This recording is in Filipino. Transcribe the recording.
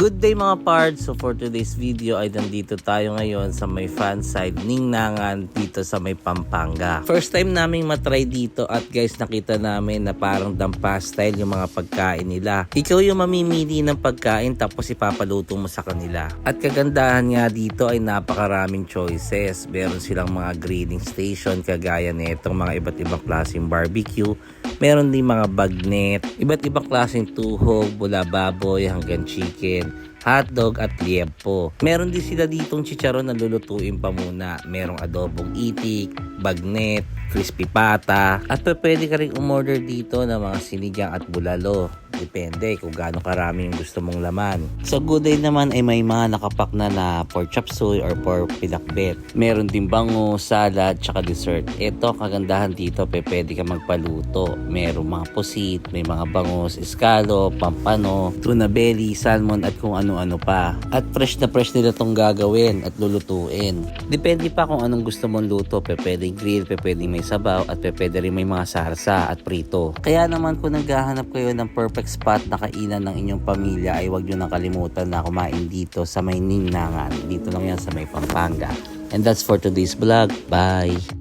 Good day mga pards! So for today's video ay nandito tayo ngayon sa may fan side Ningnangan dito sa may Pampanga. First time naming matry dito at guys nakita namin na parang dampa style yung mga pagkain nila. Ikaw yung mamimili ng pagkain tapos ipapaluto mo sa kanila. At kagandahan nga dito ay napakaraming choices. Meron silang mga grilling station kagaya nitong mga iba't ibang klaseng barbecue. Meron din mga bagnet, iba't ibang klaseng tuhog, mula baboy hanggang chicken, hotdog at liempo. Meron din sila ditong chicharon na lulutuin pa muna. Merong adobong itik, bagnet, crispy pata, at pwede ka rin umorder dito ng mga sinigang at bulalo. Depende kung gaano karami yung gusto mong laman. Sa good day naman ay may mga nakapak na na pork chop suey or pork pinakbet. Meron din bango, salad, tsaka dessert. Ito, kagandahan dito, pe, pwede ka magpaluto. Meron mga pusit, may mga bangos, iskalo, pampano, tuna belly, salmon at kung ano-ano pa. At fresh na fresh nila tong gagawin at lulutuin. Depende pa kung anong gusto mong luto. Pe, pwedeng grill, pe, pwedeng may sabaw, at pwede rin may mga sarsa at prito. Kaya naman kung naghahanap kayo ng perfect spot na kainan ng inyong pamilya ay huwag nyo nang kalimutan na kumain dito sa may Ningnangan. Dito lang yan sa may Pampanga. And that's for today's vlog. Bye!